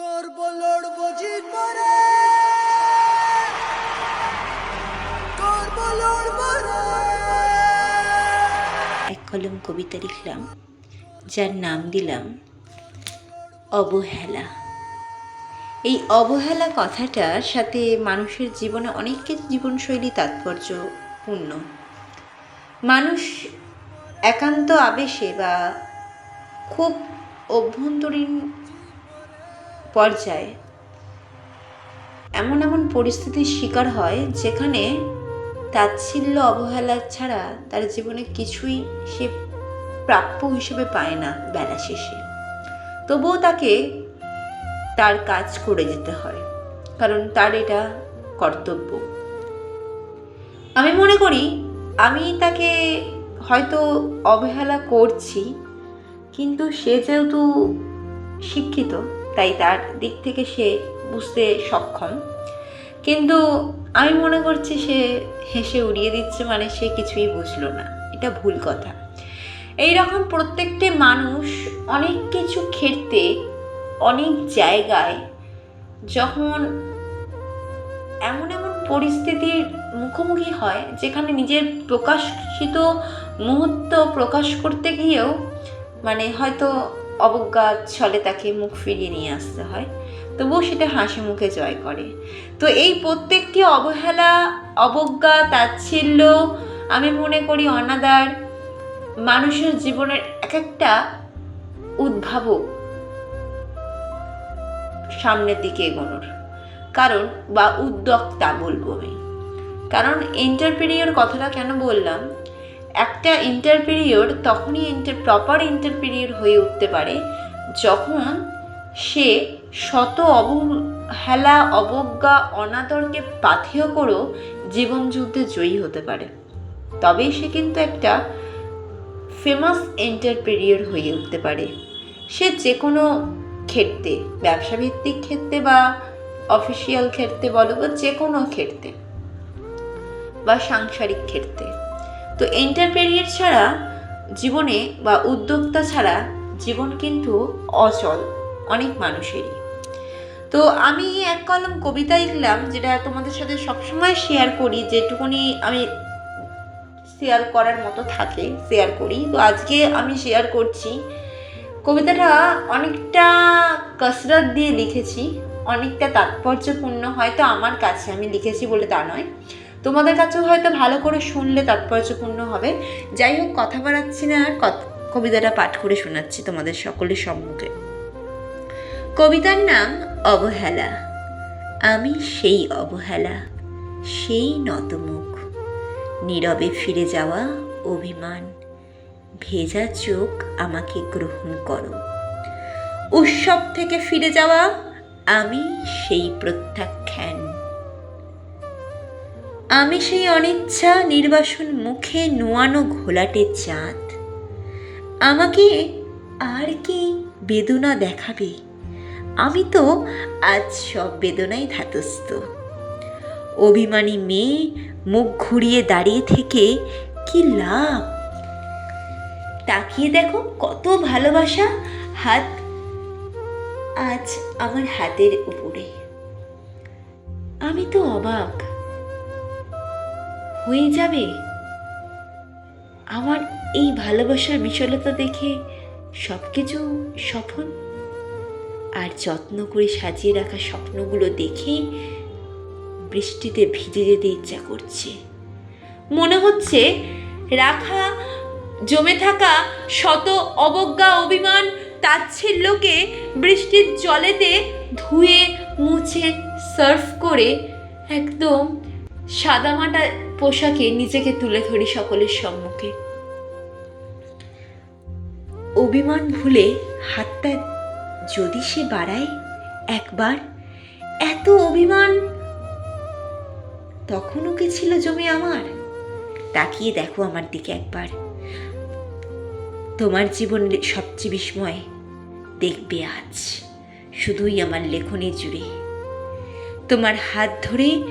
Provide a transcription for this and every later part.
করব, লড়বো করব, লড়বো এক কলম কবিতা লিখলাম, যার নাম দিলাম, অবহেলা। এই অবহেলা কথাটার সাথে মানুষের জীবনে অনেক কিছু জীবনশৈলী তাৎপর্যপূর্ণ। মানুষ একান্ত আবেশে বা খুব অভ্যন্তরীণ পর্যায়ে। এমন এমন পরিস্থিতির শিকার হয় যেখানে তাচ্ছিল্য অবহেলা ছাড়া তার জীবনে কিছুই সে প্রাপ্য হিসেবে পায় না বেলা শেষে। তবুও তাকে তার কাজ করে যেতে হয়, কারণ তার এটা কর্তব্য। আমি মনে করি, আমি তাকে হয়তো অবহেলা করছি, কিন্তু সে যেহেতু শিক্ষিত তাই তার দিক থেকে সে বুঝতে সক্ষম। কিন্তু আমি মনে করছি সে হেসে উড়িয়ে দিচ্ছে মানে সে কিছুই বুঝলো না। এটা ভুল কথা। এই রকম প্রত্যেকটি মানুষ অনেক কিছু ক্ষেত্রে অনেক জায়গায় যখন এমন এমন পরিস্থিতির মুখোমুখি হয় যেখানে নিজের প্রকাশিত মুহূর্ত প্রকাশ করতে গিয়েও মানে হয়তো অবজ্ঞা ছলে তাকে মুখ ফিরিয়ে নিয়ে আসতে হয়। তবুও সেটা হাসি মুখে জয় করে। তো এই প্রত্যেকটি অবহেলা, অবজ্ঞা, তাচ্ছিল্য আমি মনে করি অনাদার মানুষের জীবনের এক একটা উদ্ভাবক সামনের দিকে এগোনোর। কারণ বা উদ্যোক্তা বলব আমি। কারণ ইন্টারপিরিয়র কথাটা কেন বললাম? একটা ইন্টারপিরিয়ড তখনই ইন্টার প্রপার ইন্টারপিরিয়ড হয়ে উঠতে পারে যখন সে শত অবহেলা, অবজ্ঞা, অনাদরকে পাথেয় করেও জীবনযুদ্ধে জয়ী হতে পারে। তবেই সে কিন্তু একটা ফেমাস এন্টারপ্রেনিয়র হয়ে উঠতে পারে। সে যে কোনো ক্ষেত্রে, ব্যবসাভিত্তিক ক্ষেত্রে বা অফিসিয়াল ক্ষেত্রে বলো বা যে কোনো ক্ষেত্রে বা সাংসারিক ক্ষেত্রে। তো এন্টারপ্রেনিয়র ছাড়া জীবনে বা উদ্যোক্তা ছাড়া জীবন কিন্তু অচল, অনেক মানুষেরই। তো আমি এক কলম কবিতা লিখলাম যেটা তোমাদের সাথে সবসময় শেয়ার করি, যেটুকুনি আমি শেয়ার করার মতো থাকে শেয়ার করি। তো আজকে আমি শেয়ার করছি কবিতাটা অনেকটা কসরত দিয়ে লিখেছি, অনেকটা তাৎপর্যপূর্ণ, হয়তো আমার কাছে আমি লিখেছি বলে তা নয়। তোমাদের কাছেও হয়তো ভালো করে শুনলে তাৎপর্যপূর্ণ হবে। যাই হোক, কথা বাড়াচ্ছি না আর কবিতাটা পাঠ করে শোনাচ্ছি তোমাদের সকলের সম্মুখে। কবিতার নাম অবহেলা। আমি সেই অবহেলা, সেই নতমুখ। নীরবে ফিরে যাওয়া অভিমান। ভেজা চোখ আমাকে গ্রহণ করো। উৎসব থেকে ফিরে যাওয়া আমি সেই প্রত্যাখ্যান। আমি সেই অনিচ্ছা নির্বাসন মুখে নোয়ানো ঘোলাটে চাঁদ। আমাকে আর কি বেদনা দেখাবে? আমি তো আজ সব বেদনাই ধাতস্থ। অভিমানী মেয়ে মুখ ঘুরিয়ে দাঁড়িয়ে থেকে কি লাভ? তাকিয়ে দেখো কত ভালোবাসা হাত আজ আমার হাতের উপরে। আমি তো অবাক। হয়ে যাবে? আমার এই ভালোবাসার বিশালতা দেখে সব কিছু সফল? আর যত্ন করে সাজিয়ে রাখা স্বপ্নগুলো দেখে বৃষ্টিতে ভিজে যেতে ইচ্ছা করছে। মনে হচ্ছে রাখা, জমে থাকা শত অবজ্ঞা অভিমান তাচ্ছিল্যকে বৃষ্টির জলেতে ধুয়ে মুছে সার্ফ করে একদম সাদামাটা পোশাকে নিজেকে তুলে ধরি সকলের সম্মুখে। অভিমান ভুলে হাতটা যদি সে বাড়ায় একবার, এত অভিমান তখনও কি ছিল জমে আমার? তাকিয়ে দেখো আমার দিকে একবার। তোমার জীবনের সবচেয়ে বিস্ময় দেখবে আজ, শুধুই আমার লেখনী জুড়ে। তোমার হাত ধরে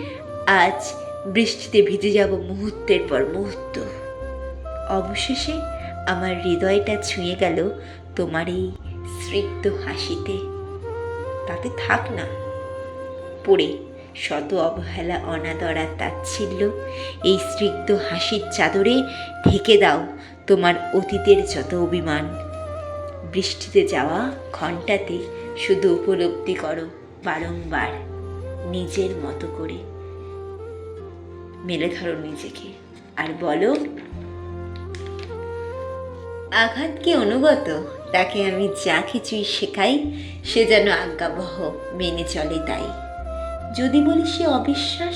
আজ বৃষ্টিতে ভিজে যাব মুহূর্তের পর মুহূর্ত। অবশেষে আমার হৃদয়টা ছুঁয়ে গেল তোমার এই স্নিগ্ধ হাসিতে। তাতে থাক না। পড়ে শত অবহেলা, অনাদরা, তাচ্ছিল্য, এই স্নিগ্ধ হাসির চাদরে ঢেকে দাও তোমার অতীতের যত অভিমান। বৃষ্টিতে যাওয়া ঘন্টাতে শুধু উপলব্ধি করো বারংবার নিজের মতো করে। মেলে ধরো নিজেকে। আর বলো, আঘাত কি অনুগত? তাকে আমি যা কিছুই শেখাই, সে যেন আজ্ঞাবহ মেনে চলে তাই। যদি বলি সে অবিশ্বাস,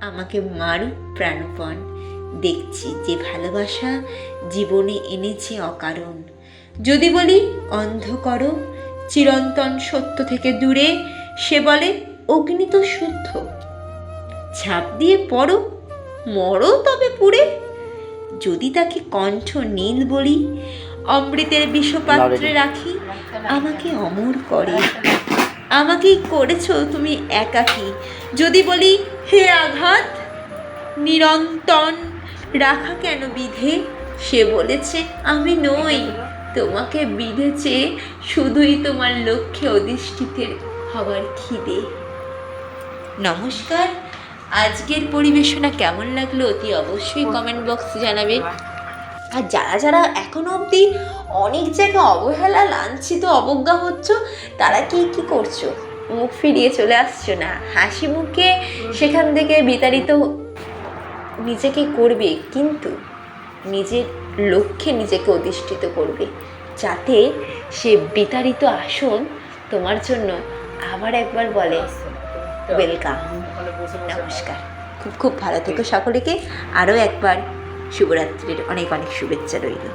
আমাকে মারুক প্রাণপণ। দেখছি যে ভালোবাসা জীবনে এনেছে অকারণ। যদি বলি অন্ধ করো চিরন্তন সত্য থেকে দূরে, সে বলে, অগ্নি তো শুদ্ধ। ঝাঁপ দিয়ে পড়ো মরো তবে পুড়ে। যদি তাকে কণ্ঠ নীল বলি অমৃতের বিষপাত্রে রাখি আমাকে অমর করে। আমাকেই করেছ তুমি একাকী। যদি বলি হে আঘাত নিরন্তন রাখা কেন বিধে? সে বলেছে আমি নই তোমাকে বিধেছে শুধুই তোমার লক্ষ্যে অধিষ্ঠিতের হবার খিদে। নমস্কার আজকের পরিবেশনা কেমন লাগল অতি অবশ্যই কমেন্ট বক্সে জানাবে। আর যারা যারা এখনও অবধি অনেক জায়গায় অবহেলা, লাঞ্ছিত, অবজ্ঞা হচ্ছ, তারা কি কি করছ? মুখ ফিরিয়ে চলে আসছো না। হাসি মুখে সেখান থেকে বিতাড়িত নিজেকে করবে, কিন্তু নিজের লক্ষ্যে নিজেকে অধিষ্ঠিত করবে। যাতে সে বিতাড়িত আসন তোমার জন্য আবার একবার বলে ওয়েলকাম নমস্কার। খুব খুব ভালো থেকো সকলকে। আরও একবার শুভরাত্রির অনেক অনেক শুভেচ্ছা রইল।